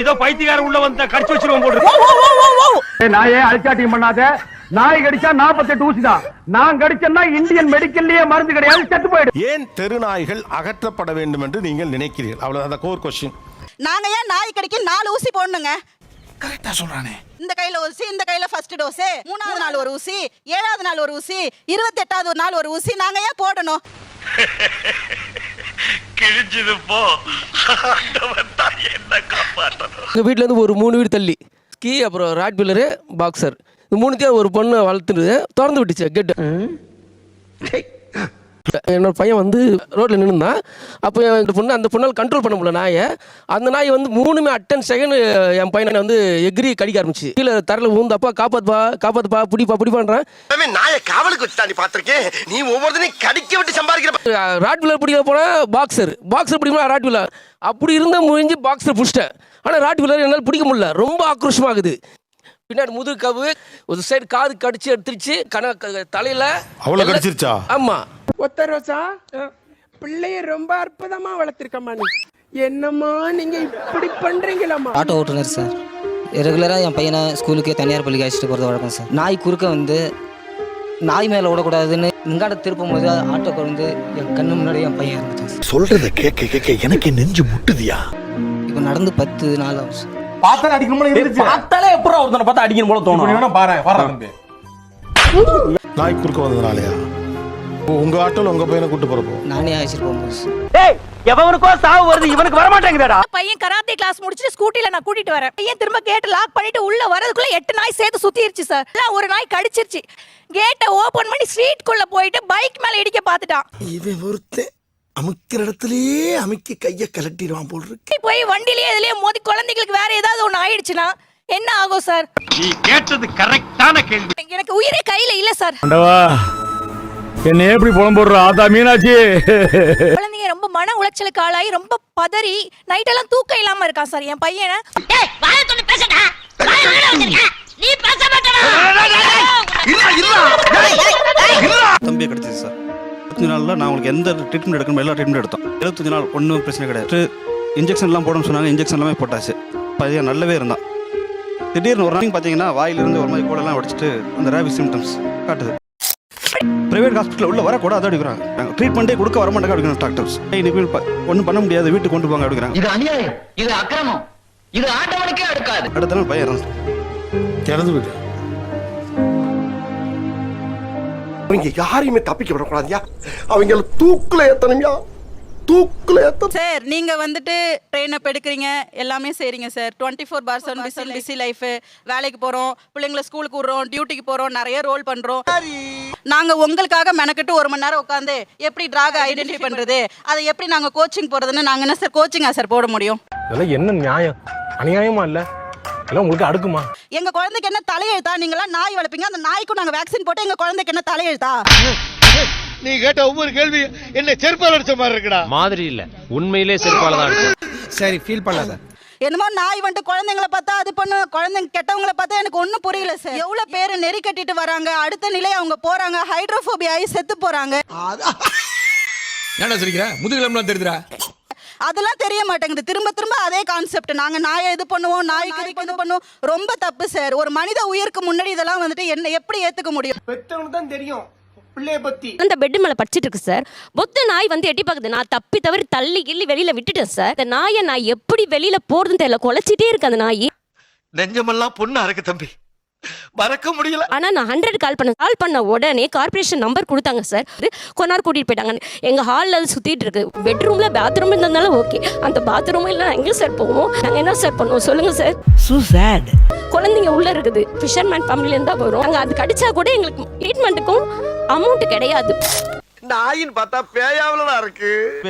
இதோ பைத்தியக்காரன் உள்ள வந்தா கடிச்சு வச்சிருவோம் நாயே அழிச்சாட்டியம் பண்ணாத நாய் கடிச்சா நாற்பத்தெட்டு ஊசி தான் நான் கடிச்சேன்னா இந்தியன் மெடிக்கல்லயே மருந்து கிடையாது செத்து போயிடு ஏன் தெருநாய்கள் அகற்றப்பட வேண்டும் என்று நீங்கள் நினைக்கிறீர்கள் அவ்வளவு அந்த கோர் கொஸ்டின் நாங்க ஏன் நாய் கடிக்கு நாலு ஊசி போடணுங்க கரெக்டா சொல்றானே இந்த கையில ஊசி இந்த கையில ஃபர்ஸ்ட் டோஸ் மூணாவது நாள் ஒரு ஊசி ஏழாவது நாள் ஒரு ஊசி இருபத்தி எட்டாவது நாள் ஒரு ஊசி நாங்க ஏன் போடணும் கிழிஞ்சது போ. என்ன காப்பாற்றணும். எங்கள் வீட்டிலேருந்து ஒரு மூணு வீடு தள்ளி. ஸ்கீ அப்புறம் ராட் பில்லரு பாக்ஸர் இது மூணுத்தையும் ஒரு பொண்ணு வளர்த்துட்டு திறந்து விட்டுச்சு கேட்டு என்னோட பையன் வந்து ரோட்டில் நின்றுந்தான் அப்போ இந்த பொண்ணு அந்த பொண்ணால் கண்ட்ரோல் பண்ண முடியல நாயை. அந்த நாய் வந்து மூணுமே அட்டன் செகண்ட் என் பையனை வந்து எக்ரி கடிக்க ஆரம்பிச்சு. கீழே தரையில் ஊந்தப்பா காப்பாத்துப்பா காப்பாத்துப்பா பிடிப்பா பிடிப்பான்றான். நாய காவலுக்கு வச்சு தாண்டி பாத்திருக்கேன் நீ ஒவ்வொருத்தனையும் கடிக்க விட்டு சம்பாதிக்கிற ராட் வீலர் பிடிக்க போனால் பாக்ஸர் பாக்ஸர் பிடிக்கணும் ராட் வீலர். அப்படி இருந்தால் முடிஞ்சு பாக்ஸர் பிடிச்சிட்டேன். ஆனால் ராட் வீலர் என்னால் பிடிக்க முடியல. ரொம்ப ஆக்ரோஷமாகுது. பின்னாடி முதுகு கவு ஒரு சைடு காது கடிச்சு எடுத்துருச்சு. கன க- தலையில அவ்வளவு கடிச்சிருச்சா? ஆமா. ஒத்த ரோசா? பிள்ளைய ரொம்ப அற்புதமா வளர்த்திருக்கம்மா நீ. என்னம்மா நீங்க இப்படி பண்றீங்களாம்மா? ஆட்டோ ஓட்டுநர் சார். ரெகுலராக என் பையனை ஸ்கூலுக்கு தனியார் பள்ளிக்கு அழைச்சிட்டு போகிறது வழக்கம் சார். நாய் குறுக்க வந்து நாய் மேலே விடக்கூடாதுன்னு இங்காட திருப்பும் போது ஆட்டோக்கு வந்து என் கண்ணு முன்னாடி என் பையன் இறந்துட்டான் சார். சொல்றத கேட்க கேட்க எனக்கு நெஞ்சு முட்டுதியா? இப்போ நடந்து பத்து நாள் ஆகும் சார். பார்த்தாலே அடிக்கணும்னு இருந்துச்சு. பார்த்தாலே எப்பறம் ஒருத்தனை பார்த்தா அடிக்கணும் போல தோணும். பாரு வர தம்பி. நாய் குறுக்க வந்ததுனாலயா? உங்க ஆட்டோல உங்க பையனை கூட்டு போறப்போ? நானே அழைச்சிட்டு சார் டேய் எவனுக்கோ சாவு வருது இவனுக்கு வர மாட்டேங்குதாடா பையன் கராத்தே கிளாஸ் முடிச்சுட்டு ஸ்கூட்டில நான் கூட்டிட்டு வரேன். பையன் திரும்ப கேட் லாக் பண்ணிட்டு உள்ள வரதுக்குள்ள எட்டு நாய் சேர்த்து சுத்திருச்சு சார் எல்லாம் ஒரு நாய் கடிச்சிருச்சு. கேட்டை ஓபன் பண்ணி ஸ்ட்ரீட்குள்ள போயிட்டு பைக் மேல இடிக்க பார்த்துட்டான். இவன் ஒருத்தன் அமுக்கிற இடத்துலயே அமுக்கி கைய கலட்டிடுவான் போல் இருக்கு. போய் வண்டிலேயே இதுலயே மோதி குழந்தைங்களுக்கு வேற ஏதாவது ஒண்ணு ஆயிடுச்சுன்னா என்ன ஆகும் சார் நீ கேட்டது கரெக்டான கேள்வி. எனக்கு உயிரே கையில இல்ல சார் ஆண்டவா என்ன எப்படி புலம் போடுற? ஆதா மீனாட்சி. குழந்தைங்க ரொம்ப மன உளைச்சலுக்கு ஆளாகி ரொம்ப பதறி நைட் எல்லாம் தூக்கம் இல்லாம இருக்கான் சார்? என் பையனை? தம்பியை கிடைச்சது சார். இருபத்தஞ்சு நாளில் நான் உங்களுக்கு எந்த ட்ரீட்மெண்ட் எடுக்கணும் எல்லா ட்ரீட்மெண்ட் எடுத்தோம். இருபத்தஞ்சு நாள் ஒன்றும் பிரச்சனை கிடையாது. இன்ஜெக்ஷன்லாம் போடணும்னு சொன்னாங்க. இன்ஜெக்ஷன் எல்லாமே போட்டாச்சு. பையன் நல்லாவே இருந்தான். திடீர்னு ஒரு நாளைக்கு பார்த்தீங்கன்னா வாயிலிருந்து ஒரு மாதிரி கூடலாம் உடைச்சிட்டு அந்த ரேபி சிம்டம்ஸ் காட்டுது. பிரைவேட் ஹாஸ்பிட்டல் உள்ள வரக்கூடாது அப்படிங்கிறாங்க ட்ரீட்மெண்ட்டே கொடுக்க வர மாட்டாங்க அப்படிங்கிறாங்க டாக்டர்ஸ் இன்னைக்கு ஒன்றும் பண்ண முடியாது வீட்டுக்கு கொண்டு போங்க அப்படிங்கிறாங்க இது அநியாயம். இது அக்கிரமம். இது ஆட்டவனுக்கே அடுக்காது. அடுத்த நாள் பையன் இறந்து இறந்து விடு அவங்க யாரையுமே தப்பிக்க விடக்கூடாதியா? அவங்கள தூக்குல ஏத்தணும்யா? தூக்குல ஏத்தணும். சார் நீங்க வந்துட்டு ட்ரெயின் அப் எடுக்கிறீங்க. எல்லாமே செய்றீங்க sir. Twenty four by seven busy busy life வேலைக்கு போறோம் பிள்ளைங்களை ஸ்கூலுக்கு விடுறோம் டியூட்டிக்கு போறோம் நிறைய ரோல் பண்றோம். நாங்க உங்களுக்காக மெனக்கெட்டு ஒரு மணி நேரம் உட்காந்து எப்படி டிராக ஐடென்டிஃபை பண்றது? அதை எப்படி நாங்க கோச்சிங் போறதுன்னு நாங்க என்ன சார் கோச்சிங்கா சார் போட முடியும்? இதெல்லாம் என்ன நியாயம்? அநியாயமா இல்ல? எல்லாம் உங்களுக்கு அடுக்குமா? எங்க குழந்தைக்கு என்ன தலையெழுத்தா? நீங்களாம் நாய் வளர்ப்பீங்க. அந்த நாய்க்கும் நாங்க வேக்சின் போட்டு எங்க குழந்தைக்கு என்ன தலையெழுத்தா? நீ கேட்ட ஒவ்வொரு கேள்வி என்ன செருப்பால் அடிச்ச மாதிரி இருக்குடா. மாதிரி இல்ல. உண்மையிலே செருப்பால தான் சரி ஃபீல் பண்ணாத. என்னமோ நாய் வந்துட்டு குழந்தைங்கள பார்த்தா அது பண்ணு குழந்தைங்க கெட்டவங்கள பார்த்தா எனக்கு ஒன்றும் புரியல சார் எவ்வளவு பேர் நெறி கட்டிட்டு வராங்க அடுத்த நிலை அவங்க போறாங்க ஹைட்ரோஃபோபியா ஆகி செத்து போறாங்க. என்ன சொல்லிக்கிற முதுகிழம்புலாம் தெரியுதுடா. அதெல்லாம் தெரிய மாட்டேங்குது. திரும்ப திரும்ப அதே கான்செப்ட் நாங்க நாயை இது பண்ணுவோம் நாய்க்கு இது பண்ணுவோம். ரொம்ப தப்பு சார் ஒரு மனித உயிருக்கு முன்னாடி இதெல்லாம் வந்துட்டு என்ன எப்படி ஏத்துக்க முடியும்? பெத்தவனுக்கு தான் தெரியும். பிள்ளைய பத்தி. அந்த பெட் மேல படிச்சிட்டு இருக்கு சார் மொத்த நாய் வந்து எட்டி பாக்குது. நான் தப்பி தவறி தள்ளி கிள்ளி வெளியில விட்டுட்டேன் சார் இந்த நாயை நான் எப்படி வெளியில போறதுன்னு தெரியல. குலைச்சிட்டே இருக்கு அந்த நாய். நெஞ்சமெல்லாம் பொண்ணா இருக்கு தம்பி. மறக்க முடியல. ஆனா நான் ஹண்ட்ரட் கால் பண்ண கால் பண்ண உடனே கார்பரேஷன் நம்பர் கொடுத்தாங்க சார் நேரம் கூட்டிட்டு போயிட்டாங்க. எங்க ஹாலில் அது சுத்திட்டு இருக்கு. பெட்ரூம்ல பாத்ரூம் இருந்ததுனால ஓகே அந்த பாத்ரூம் இல்லை எங்க சார் போவோம் நாங்க என்ன சார் பண்ணுவோம்? சொல்லுங்க சார் சோ சேட் குழந்தைங்க உள்ள இருக்குது. ஃபிஷர்மேன் ஃபேமிலில இருந்தா வரும். அங்க அது கடிச்சா கூட எங்களுக்கு ட்ரீட்மெண்ட்டுக்கும் அமௌண்ட் கிடையாது. நாயின்னு பார்த்தா பேயாவலடா இருக்கு.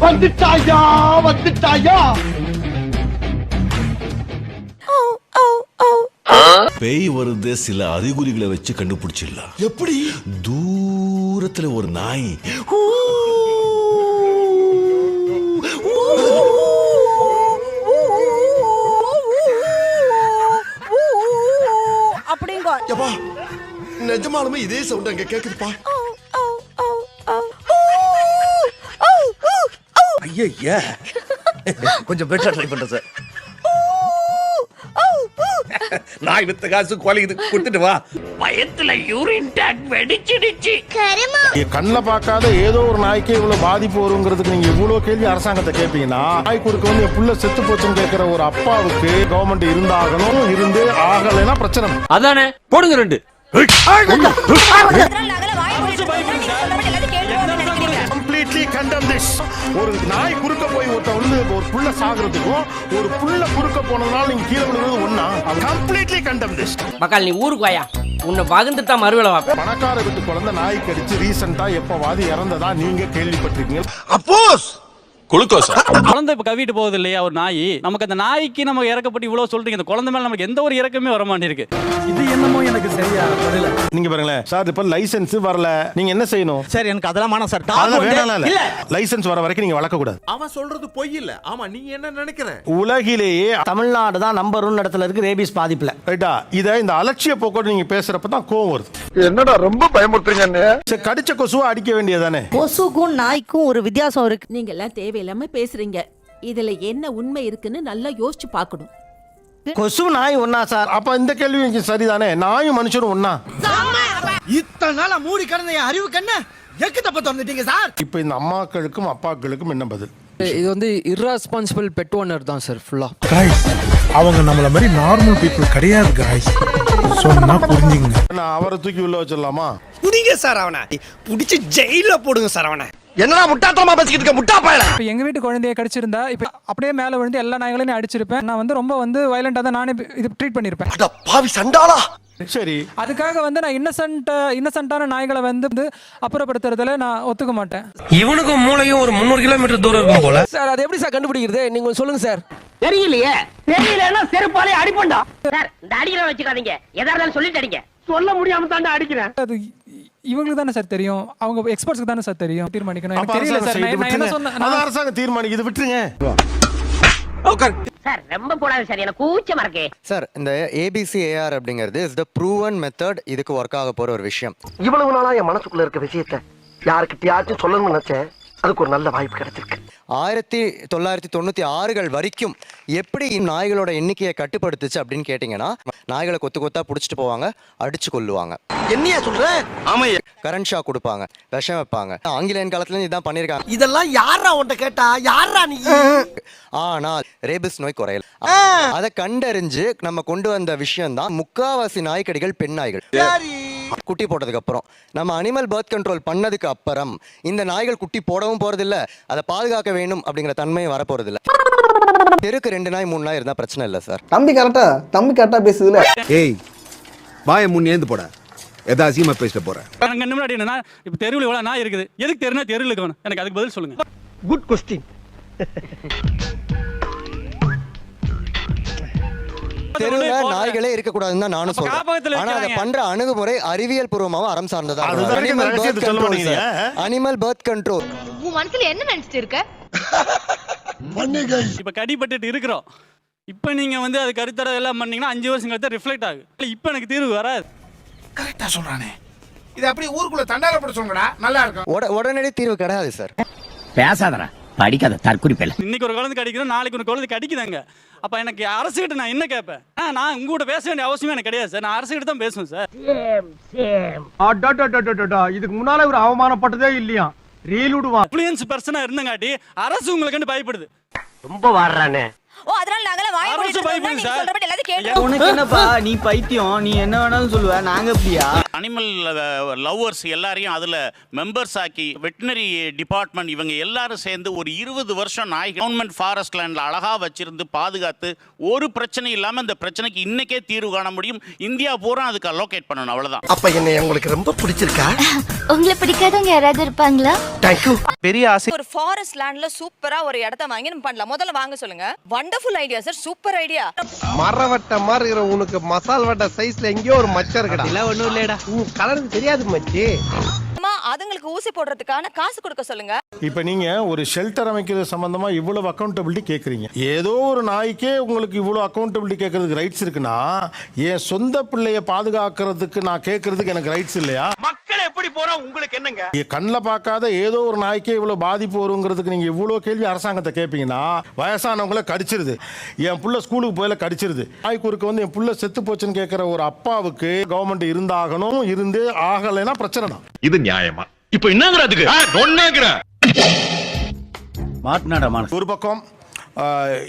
வந்துட்டாயா வந்துட்டாயா? பேய் வருது சில அறிகுறிகளை வச்சு கண்டுபிடிச்சிடலாம். எப்படி? தூரத்துல ஒரு நாய். எப்பா நிஜமாலுமே இதே சவுண்ட் அங்க கேக்குதுப்பா. ஐயா கொஞ்சம் பெட்டரா ட்ரை பண்றேன் சார் நாய் வித்த காசு கொலைக்குது கொடுத்துட்டு வா. பயத்துல யூரின் டேங்க் வெடிச்சிடுச்சு. கண்ணில் பார்க்காத ஏதோ ஒரு நாய்க்கே இவ்வளவு பாதிப்பு வருங்கிறதுக்கு நீங்க இவ்வளவு கேள்வி அரசாங்கத்தை கேட்பீங்கன்னா நாய் கொடுக்க வந்து என் புள்ள செத்து போச்சுன்னு கேட்கிற ஒரு அப்பாவுக்கு கவர்மெண்ட் இருந்தாகணும் இருந்து ஆகலைன்னா பிரச்சனை. அதானே? போடுங்க ரெண்டு. கம்ப்ளீட்லி கண்டம் திஸ் ஒரு நாய் குறுக்க போய் ஒருத்த வந்து ஒரு புள்ள சாகுறதுக்கும் ஒரு புள்ள குறுக்க போனதுனால நீங்க கீழே விழுகிறது ஒண்ணா? கம்ப்ளீட்லி கண்டம் திஸ் மக்கள் நீ ஊருக்கு வாயா. உன்னை பகிர்ந்துட்டு தான் மறுவேலை வாப்பேன் பணக்கார வீட்டு குழந்தை நாய் கடிச்சு ரீசெண்டா எப்பவாது இறந்ததா நீங்க கேள்விப்பட்டிருக்கீங்க? அப்போஸ் குளுக்கோஸா. குழந்தை இப்போ கவிட்டு போகுது இல்லையா ஒரு நாய்? நமக்கு அந்த நாய்க்கு நம்ம இறக்கப்பட்டு இவ்வளோ சொல்றீங்க அந்த குழந்தை மேல நமக்கு எந்த ஒரு இறக்கமே வர மாட்டேங்குது இது என்னமோ எனக்கு சரியா படல நீங்க பாருங்களேன் சார் இப்ப லைசென்ஸ் வரல. நீங்க என்ன செய்யணும்? சார் எனக்கு அதெல்லாம் வேணாம் சார். அதெல்லாம் வேணாம் இல்ல. லைசென்ஸ் வர வரைக்கும் நீங்க வளர்க்க கூடாது அவன் சொல்றது பொய் இல்ல. ஆமா நீங்க என்ன நினைக்கிற? உலகிலேயே தமிழ்நாடு தான் நம்பர் ஒன் இடத்துல இருக்கு ரேபிஸ் பாதிப்புல. ரைட்டா இத இந்த அலட்சிய போக்கோடு நீங்க பேசுறப்ப தான் கோவம் வருது. என்னடா ரொம்ப பயமுறுத்துறீங்க சரி, கடிச்ச கொசுவை அடிக்க வேண்டியதானே கொசுக்கும் நாய்க்கும் ஒரு வித்தியாசம் இருக்கு. நீங்க எல்லாம் தேவையில்லாம பேசுறீங்க. இதுல என்ன உண்மை இருக்குன்னு நல்லா யோசிச்சு பார்க்கணும். கொசு நாய் ஒன்னா சார். அப்ப இந்த கேள்வி இங்க சரிதானே? நாயும் மனுஷனும் ஒண்ணா? இத்தனை நாளா மூடி கிடந்த என் அறிவு கண்ண எக்கு தப்ப திறந்துட்டீங்க சார். இப்ப இந்த அம்மாக்களுக்கும் அப்பாக்களுக்கும் என்ன பதில்? இது வந்து இர்ரெஸ்பான்சிபிள் பெட் ஓனர் தான் சார் ஃபுல்லா அவங்க நம்மள மாதிரி நார்மல் பீப்புள் கிடையாது காய்ஸ் சொன்னா புரிஞ்சுங்க நான் அவரை தூக்கி உள்ள வச்சிடலாமா? புடிங்க சார் அவனை. புடிச்சு ஜெயில போடுங்க சார் அவனை. என்னடா முட்டாத்தனமா பேசிக்கிட்டு இருக்க? முட்டா பயல. இப்போ எங்க வீட்டு குழந்தைய கடிச்சிருந்தா இப்போ அப்படியே மேல விழுந்து எல்லா நாய்களையும் நான் அடிச்சிருப்பேன். நான் வந்து ரொம்ப வந்து வயலண்டா தான் நானே இது ட்ரீட் பண்ணிருப்பேன். அட பாவி சண்டாளா. சரி. அதுக்காக வந்து நான் இன்னசென்ட் இன்னசென்ட்டான நாய்களை வந்து வந்து அப்புறப்படுத்துறதுல நான் ஒத்துக்க மாட்டேன். இவனுக்கும் மூளையும் ஒரு முந்நூறு கிலோமீட்டர் தூரம் இருக்கும் போல. சார் அது எப்படி சார் கண்டுபிடிக்கிறது? நீங்க சொல்லுங்க சார். தெரியலையே. தெரியலன்னா செருப்பாலே அடிப்பண்டா. சார் இந்த அடிக்கிற வச்சுக்காதீங்க. எதா இருந்தாலும் சொல்லிட்டு அடிங்க. சொல்ல முடியாம தாண்டா அடிக்கிறேன். அது இவங்களுக்கு தானே சார் தெரியும்? அவங்க எக்ஸ்பர்ட்ஸ்க்கு தானே சார் தெரியும்? தீர்மானிக்கணும். எனக்கு தெரியல சார். நான் என்ன விட்டுருங்க. சொன்னேன் நான் அரசாங்கம் தீர்மானிக்குது விட்டுருங்க. சார் ரொம்ப போடாது சார். எனக்கு கூச்சமா இருக்கு சார் இந்த ஏபிசி ஏஆர் அப்படிங்கிறது இஸ் த ப்ரூவன் மெத்தட் இதுக்கு ஒர்க் ஆக போற ஒரு விஷயம். இவ்வளவு நாளா என் மனசுக்குள்ள இருக்க விஷயத்த யாருக்கிட்டயாச்சும் சொல்லணும்னு நினைச்சேன். அதுக்கு ஒரு நல்ல வாய்ப்பு கிடைச்சிருக்கு. ஆயிரத்தி தொள்ளாயிரத்தி தொண்ணூத்தி ஆறுகள் வரைக்கும் எப்படி நாய்களோட எண்ணிக்கையை கட்டுப்படுத்துச்சு அப்படின்னு கேட்டிங்கன்னா நாய்களை கொத்து கொத்தா பிடிச்சிட்டு போவாங்க அடிச்சு கொல்லுவாங்க. என்னையா சொல்ற? ஆமையா கரண்ட் ஷாக் கொடுப்பாங்க விஷம் வைப்பாங்க. ஆங்கிலேயன் காலத்துல இருந்து இதான் பண்ணிருக்காங்க இதெல்லாம் யாரா உன்ட்ட கேட்டா? யாரா நீ? ஆனால் ரேபிஸ் நோய் குறையல. அதை கண்டறிஞ்சு நம்ம கொண்டு வந்த விஷயம் தான் முக்காவாசி நாய்க்கடிகள் பெண் நாய்கள். குட்டி போட்டதுக்கு அப்புறம் நம்ம அனிமல் பர்த் கண்ட்ரோல் பண்ணதுக்கு அப்புறம் இந்த நாய்கள் குட்டி போடவும் போறதில்ல அதை பாதுகாக்க வேண்டும் அப்படிங்கிற தன்மையும் வரப்போறது இல்ல தெருக்கு ரெண்டு நாய் மூணு நாய் இருந்தா பிரச்சனை இல்லை சார் தம்பி கரெக்டா தம்பி கரெக்டா பேசுதுல. ஏய் வாய முன் ஏந்து போட. எதா அசியமா பேசிட்டு போற? எனக்கு முன்னாடி என்னன்னா இப்போ தெருவில் இவ்வளோ நாய் இருக்குது. எதுக்கு தெருனா தெருவில் இருக்கணும் எனக்கு அதுக்கு பதில் சொல்லுங்க. குட் கொஸ்டின் தெருவுல நாய்களே இருக்கக்கூடாதுன்னு தான் நானும் சொல்றேன். ஆனா அதை. பண்ற அணுகுமுறை அறிவியல் பூர்வமாவும் அறம் சார்ந்ததா animal birth control. Animal birth control உன் மனசுல என்ன நினைச்சிட்டு இருக்க? இப்போ கடிபட்டுட்டு இருக்கிறோம். இப்போ நீங்கள் வந்து அது கருத்தடை எல்லாம் பண்ணீங்கன்னா அஞ்சு வருஷம் கழித்து ரிஃப்ளெக்ட் ஆகும் இப்போ எனக்கு தீர்வு வராது. கரெக்டா சொல்றானே. இது அப்படியே ஊருக்குள்ள தண்டாரப்பட சொல்லுங்கடா. நல்லா இருக்கும். உட- உடனடி தீர்வு கிடையாது சார் பேசாதடா. படிக்காத தற்குறிப்பில் இன்னைக்கு ஒரு குழந்தை கடிக்கிறோம் நாளைக்கு ஒரு குழந்தை கடிக்குதாங்க அப்போ எனக்கு அரசுகிட்ட நான் என்ன கேட்பேன் ஆ நான் உங்க கூட பேச வேண்டிய அவசியமே எனக்கு கிடையாது சார் நான் அரசுகிட்ட தான் பேசுவேன் சார் இதுக்கு முன்னால ஒரு அவமானப்பட்டதே இல்லையா? ரீல் விடுவான் இன்ஃப்ளூயன்ஸ் பர்சனாக இருந்தங்காட்டி அரசு உங்களுக்கு பயப்படுது. ரொம்ப வாடுறானே. ஓ அதனால நாங்களே வாய மூடிட்டு சார். சொல்றபடி எல்லாத்தையும் கேட்டு உனக்கு என்னப்பா? நீ பைத்தியம். நீ என்ன வேணாலும் சொல்லுவ. நாங்க அப்படியா அனிமல் லவ்வர்ஸ் எல்லாரையும் அதுல மெம்பர்ஸ் ஆக்கி வெட்டினரி டிபார்ட்மெண்ட் இவங்க எல்லாரும் சேர்ந்து ஒரு இருபது வருஷம் நாய் கவர்மெண்ட் ஃபாரஸ்ட் லேண்ட்ல அழகா வச்சிருந்து பாதுகாத்து ஒரு பிரச்சனை இல்லாம இந்த பிரச்சனைக்கு இன்னைக்கே தீர்வு காண முடியும். இந்தியா பூரா அதுக்கு அலோகேட் பண்ணணும் அவ்வளவுதான். அப்ப என்னை உங்களுக்கு ரொம்ப பிடிச்சிருக்கா? உங்களை பிடிக்காதவங்க யாராவது இருப்பாங்களா? பெரிய ஆசை ஒரு ஃபாரஸ்ட் லேண்ட்ல சூப்பரா ஒரு இடத்த வாங்கி நம்ம பண்ணலாம். முதல்ல வாங்க சொல்லுங்க. Wonderful idea sir super idea மரவட்ட மாதிரி இருக்கிற உனக்கு மசால் வட்ட சைஸ்ல எங்கேயோ ஒரு மச்சம் இருக்குடா. இல்ல ஒண்ணும் இல்லடா உன் கலருக்கு தெரியாது மச்சி. அதுங்களுக்கு ஊசி போடுறதுக்கான காசு கொடுக்க சொல்லுங்க. இப்ப நீங்க ஒரு ஷெல்டர் அமைக்கிறது சம்பந்தமா இவ்வளவு அக்கௌண்டபிலிட்டி கேக்குறீங்க. ஏதோ ஒரு நாய்க்கே உங்களுக்கு இவ்வளவு அக்கௌண்டபிலிட்டி கேட்கறதுக்கு ரைட்ஸ் இருக்குன்னா என் சொந்த பிள்ளைய பாதுகாக்கிறதுக்கு நான் கேட்கறதுக்கு எனக்கு ரைட்ஸ் இல்லையா? மக்கள் எப்படி போறா உங்களுக்கு என்னங்க? என் கண்ணில் பார்க்காத ஏதோ ஒரு நாய்க்கே இவ்வளவு பாதிப்பு வருங்கிறதுக்கு நீங்க இவ்வளவு கேள்வி அரசாங்கத்தை கேட்பீங்கன்னா வயசானவங்கள கடிச்சிருது. என் புள்ள ஸ்கூலுக்கு போயில கடிச்சிருது. நாய் குறுக்க வந்து என் புள்ள செத்து போச்சுன்னு கேட்கிற ஒரு அப்பாவுக்கு கவர்மெண்ட் இருந்தாகணும் இருந்து ஆகலைன்னா பிரச்சனை தான். இது நியாயமா. இப்ப என்னங்கிற அதுக்கு ஒன்னாங்கிற மாட்டினாடா மனசு ஒரு பக்கம்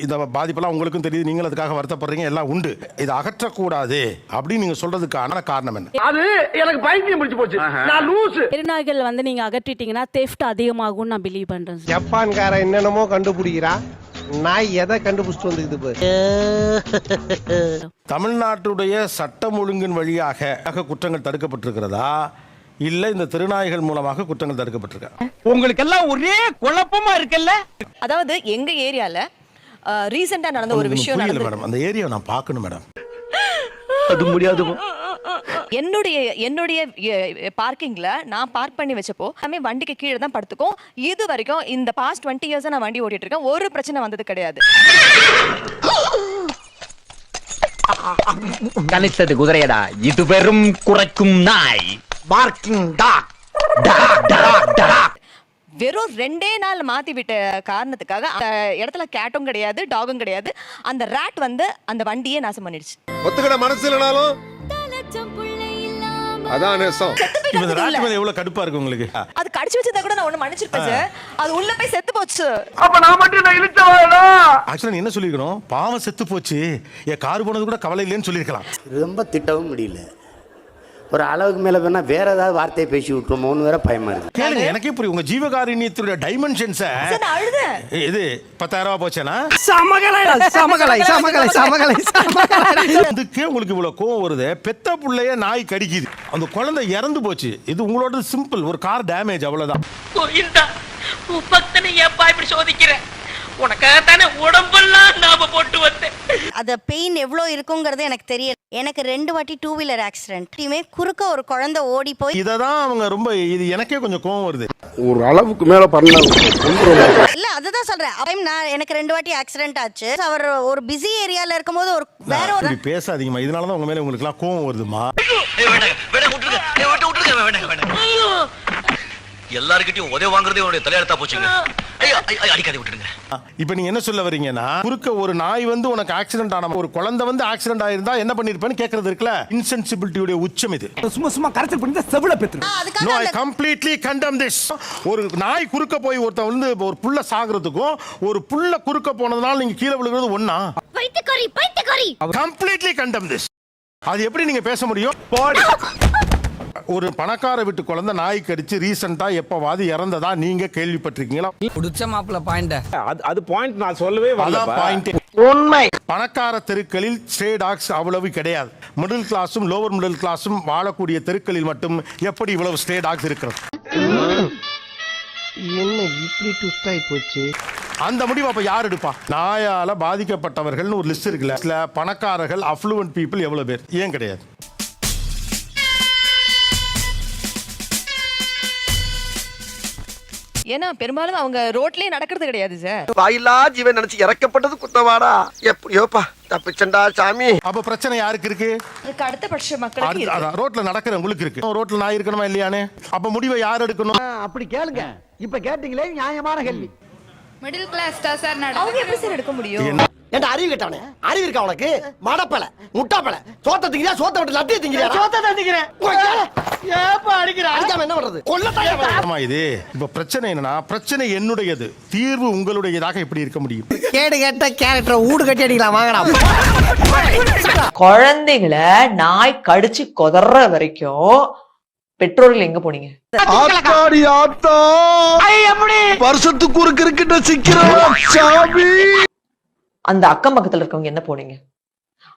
இந்த பாதிப்பெல்லாம் உங்களுக்கும் தெரியுது நீங்கள் அதுக்காக வருத்தப்படுறீங்க எல்லாம் உண்டு. இதை அகற்றக்கூடாது அப்படின்னு நீங்க சொல்றதுக்கான காரணம் என்ன? அது எனக்கு பைத்தியம் முடிச்சு போச்சு. நான் லூசு. திருநாய்கள் வந்து நீங்க அகற்றிட்டீங்கன்னா தெஃப்ட் அதிகமாகும் நான் பிலீவ் பண்றேன் ஜப்பான்கார என்னென்னமோ கண்டுபிடிக்கிறா. நாய் எதை கண்டுபிடிச்சிட்டு வந்துக்குது தமிழ்நாட்டுடைய சட்டம் ஒழுங்கின் வழியாக குற்றங்கள் தடுக்கப்பட்டிருக்கிறதா? இல்ல இந்த திருநாய்கள் மூலமாக குற்றங்கள் தடுக்கப்பட்டிருக்கா? உங்களுக்கு எல்லாம் ஒரே குழப்பமா இருக்குல்ல? அதாவது எங்க ஏரியால ரீசெண்டா நடந்த ஒரு விஷயம் புரியல நடந்து மேடம். அந்த ஏரியாவை நான் பார்க்கணும் மேடம். அது முடியாது என்னுடைய என்னுடைய பார்க்கிங்ல நான் பார்க் பண்ணி வச்சப்போ எல்லாமே வண்டிக்கு கீழே தான் படுத்துக்கும். இது வரைக்கும் இந்த பாஸ்ட் டுவெண்ட்டி இயர்ஸா நான் வண்டி ஓட்டிட்டு இருக்கேன். ஒரு பிரச்சனை வந்தது கிடையாது. கணிச்சது குதிரையடா. இது வெறும் குறைக்கும் நாய். பார்க்கிங் டாக் வெறும் ரெண்டே நாள் மாத்தி விட்ட காரணத்துக்காக அந்த இடத்துல கேட்டும் கிடையாது டாகும் கிடையாது. அந்த ரேட் வந்து அந்த வண்டியே நாசம் பண்ணிடுச்சு. ஒத்துக்கிட மனசு இல்லைனாலும் அதான் நேசம். இந்த ராட்டு மேல எவ்வளவு கடுப்பா இருக்கு உங்களுக்கு? அது கடிச்சு வச்சதா கூட நான் ஒண்ணு மன்னிச்சிருப்பேன் சார் அது உள்ள போய் செத்து போச்சு. அப்ப நான் மட்டும் நான் இழுச்சவாடா ஆக்சுவலா நீ என்ன சொல்லிருக்கணும் பாவம் செத்து போச்சு. என் கார் போனது கூட கவலை இல்லைன்னு சொல்லியிருக்கலாம். ரொம்ப திட்டவும் முடியல. ஒரு அளவுக்கு மேல வேணா வேற ஏதாவது வார்த்தையை பேசி விட்டுருமோன்னு வேற பயமா இருக்கு. கேளுங்க எனக்கே புரியும். உங்க ஜீவகாருண்யத்துடைய டைமென்ஷன்ஸை இது பத்தாயிரம் ரூபாய் போச்சேனா? சமகலை சமகலை சமகலை சமகலை சமகலை. அதுக்கே உங்களுக்கு இவ்வளவு கோவம் வருது. பெத்த புள்ளைய நாய் கடிக்குது. அந்த குழந்தை இறந்து போச்சு. இது உங்களோட சிம்பிள் ஒரு கார் டேமேஜ் அவ்வளவுதான். கோயில்டா உன் பக்தனை ஏப்பா இப்படி சோதிக்கிற? உனக்காக தானே உடம்பெல்லாம் நாம போட்டு வந்தேன். அந்த பெயின் எவ்வளோ இருக்குங்கிறது எனக்கு தெரியல. எனக்கு ரெண்டு வாட்டி டூ வீலர் ஆக்சிடென்ட் குறுக்க ஒரு குழந்தை ஓடி போய் இதை தான் அவங்க ரொம்ப இது எனக்கே கொஞ்சம் கோவம் வருது. ஒரு அளவுக்கு மேல பண்ணாங்க இல்ல அதுதான் சொல்றேன். டைம் நான் எனக்கு ரெண்டு வாட்டி ஆக்சிடென்ட் ஆச்சு. அவர் ஒரு பிஸி ஏரியால இருக்கும்போது ஒரு வேற ஒரு இப்படி பேசாதீங்கம்மா. இதனால தான் உங்க மேல உங்களுக்கு எல்லாம் கோவம் வருதுமா எல்லாருக்கிட்டையும் உதவி வாங்குறதே உன்னுடைய தலையெழுத்தா போச்சுங்க. அடிக்காத விட்டுருங்க இப்போ நீங்க என்ன சொல்ல வரீங்கன்னா குறுக்க ஒரு நாய் வந்து உனக்கு ஆக்சிடென்ட் ஆன ஒரு குழந்தை வந்து ஆக்சிடென்ட் ஆயிருந்தா என்ன பண்ணிருப்பேன்னு கேக்குறது இருக்குல்ல? இன்சென்சிபிலிட்டியுடைய உச்சம் இது. சும்மா சும்மா கரைச்சல் பண்ணி செவில பெத்து no I completely condemn this ஒரு நாய் குறுக்க போய் ஒருத்தன் வந்து ஒரு புள்ள சாகுறதுக்கும் ஒரு புள்ள குறுக்க போனதுனால நீங்க கீழே விழுகிறது ஒண்ணா? பைத்தியக்காரி பைத்தியக்காரி! கம்ப்ளீட்லி கண்டம் திஸ் அது எப்படி நீங்க பேச முடியும்? ஒரு பணக்கார வீட்டு குழந்தை நாய் கடிச்சு ரீசெண்டா எப்பவாது இறந்ததா நீங்க கேள்விப்பட்டிருக்கீங்களா? பிடிச்ச மாப்பிள்ள பாயிண்ட அது அது பாயிண்ட் நான் சொல்லவே அதான் பாயிண்ட் உண்மை. பணக்கார தெருக்களில் ஸ்ட்ரே டாக்ஸ் அவ்வளவு கிடையாது. மிடில் கிளாஸும் லோவர் மிடில் கிளாஸும் வாழக்கூடிய தெருக்களில் மட்டும் எப்படி இவ்வளவு ஸ்ட்ரே டாக்ஸ் இருக்கிறது? என்ன இப்படி ட்விஸ்ட் ஆகி போச்சு? அந்த முடிவு அப்ப யார் எடுப்பா? நாயால பாதிக்கப்பட்டவர்கள்னு ஒரு லிஸ்ட் இருக்குல்ல. சில பணக்காரர்கள் அஃப்ளூவன்ட் பீப்புள் எவ்வளவு பேர்? ஏன் கிடையாது? ஏன்னா பெரும்பாலும் அவங்க ரோட்லயே நடக்கிறது கிடையாது சார். வாயிலா ஜீவன் நினைச்சு இறக்கப்பட்டது குத்தவாடா எப்படியோப்பா தப்பிச்சண்டா சாமி. அப்ப பிரச்சனை யாருக்கு இருக்கு? அதுக்கு அடுத்த பட்ச மக்களுக்கு அடுத்து- இருக்கு. அதான், ரோட்ல நடக்கிறவங்களுக்கு இருக்கு. ரோட்ல நாய் இருக்கணுமா இல்லையானே அப்ப முடிவை யார் எடுக்கணும்? அப்படி கேளுங்க. இப்ப கேட்டீங்களே நியாயமான கேள்வி. மிடில் கிளாஸ் தான் சார் அவங்க எப்படி சார் எடுக்க முடியும்? என்ன? ஏன்டா அறிவு கேட்டவனே? அறிவு இருக்கா உனக்கு? மடப்பல முட்டாப்பல. சோத்த திங்கிறியா? சோத்த விட்டு லட்டிய திங்கிறியா சோத்த திங்கிறேன். ஏப்பா அடிக்கிற? அடிக்காம என்ன பண்றது? கொல்லத்தாயா ஆமா இது இப்ப பிரச்சனை என்னன்னா பிரச்சனை என்னுடையது. தீர்வு உங்களுடையதாக எப்படி இருக்க முடியும். கேடு கேட்ட கேரக்டர் ஊடு கட்டி அடிக்கலாம் வாங்கடா. குழந்தைகளை நாய் கடிச்சு கொதற வரைக்கும் பெற்றோர்கள் எங்க போனீங்க? ஆத்தாடி ஆத்தா. வருஷத்துக்கு ஒரு கிரிக்கெட்ட சிக்கிறோம் சாமி. அந்த அக்கம் பக்கத்துல இருக்கவங்க என்ன போனீங்க?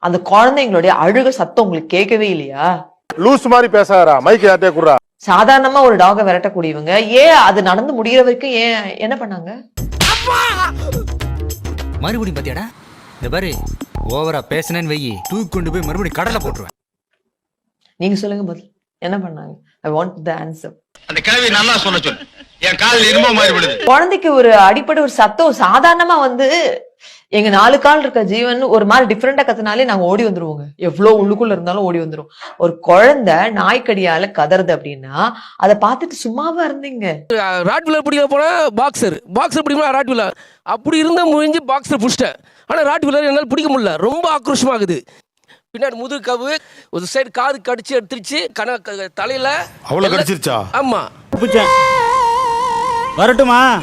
அந்த குழந்தைங்களுடைய அழுக சத்தம் உங்களுக்கு கேட்கவே இல்லையா? லூஸ் மாதிரி பேசாரா மைக் யார்ட்டே குடுறா. சாதாரணமா ஒரு டாக விரட்டக்கூடியவங்க. ஏன் அது நடந்து முடிகிற வரைக்கும் ஏன் என்ன பண்ணாங்க? மறுபடியும் பாத்தியாடா? இந்த பாரு ஓவரா பேசினேன்னு வெயி தூக்கி கொண்டு போய் மறுபடியும் கடலை போட்டுருவேன். நீங்க சொல்லுங்க பதில் என்ன பண்ணாங்க? ஐ வாண்ட் த ஆன்சர் அந்த கிழவி நல்லா சொல்ல சொல்லு என் காலில் இரும்பு மாதிரி குழந்தைக்கு ஒரு அடிப்படை ஒரு சத்தம் சாதாரணமா வந்து எங்க நாலு கால் இருக்க ஜீவன் ஒரு மாதிரி டிஃப்ரெண்டா கத்துனாலே நாங்க ஓடி வந்துருவோங்க. எவ்வளவு உள்ளுக்குள்ள இருந்தாலும் ஓடி வந்துரும். ஒரு குழந்தை நாய்க்கடியால கதறது அப்படின்னா அதை பார்த்துட்டு சும்மாவா இருந்தீங்க. ராட்விலர் பிடிக்க போனால் பாக்ஸர் பாக்ஸர் பிடிக்கணும் ராட்விலர் அப்படி இருந்த முடிஞ்சு பாக்ஸர் பிடிச்சிட்டேன். ஆனால் ராட்விலர் என்னால் பிடிக்க முடியல. ரொம்ப ஆக்ரோஷமாகுது. பின்னாடி முதுகு கவு ஒரு சைடு காது கடிச்சு எடுத்துருச்சு. கன க- தலையில அவ்வளவு கடிச்சிருச்சா? ஆமா. வரட்டுமா?